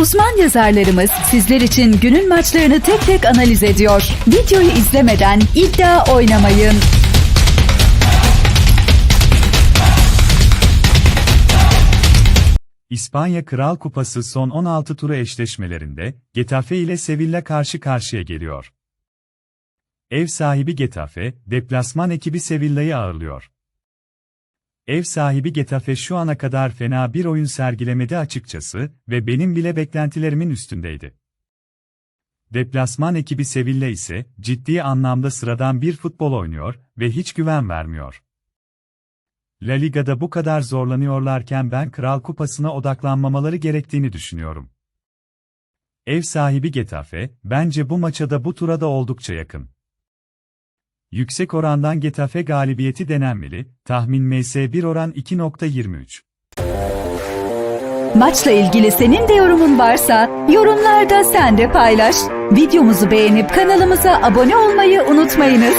Uzman yazarlarımız sizler için günün maçlarını tek tek analiz ediyor. Videoyu izlemeden iddia oynamayın. İspanya Kral Kupası son 16 turu eşleşmelerinde Getafe ile Sevilla karşı karşıya geliyor. Ev sahibi Getafe, deplasman ekibi Sevilla'yı ağırlıyor. Ev sahibi Getafe şu ana kadar fena bir oyun sergilemedi açıkçası ve benim bile beklentilerimin üstündeydi. Deplasman ekibi Sevilla ise ciddi anlamda sıradan bir futbol oynuyor ve hiç güven vermiyor. La Liga'da bu kadar zorlanıyorlarken ben Kral Kupası'na odaklanmamaları gerektiğini düşünüyorum. Ev sahibi Getafe, bence bu maça da bu tura da oldukça yakın. Yüksek orandan Getafe galibiyeti denenmeli, tahmin MS1 oran 2.23. Maçla ilgili senin de yorumun varsa yorumlarda sen de paylaş. Videomuzu beğenip kanalımıza abone olmayı unutmayınız.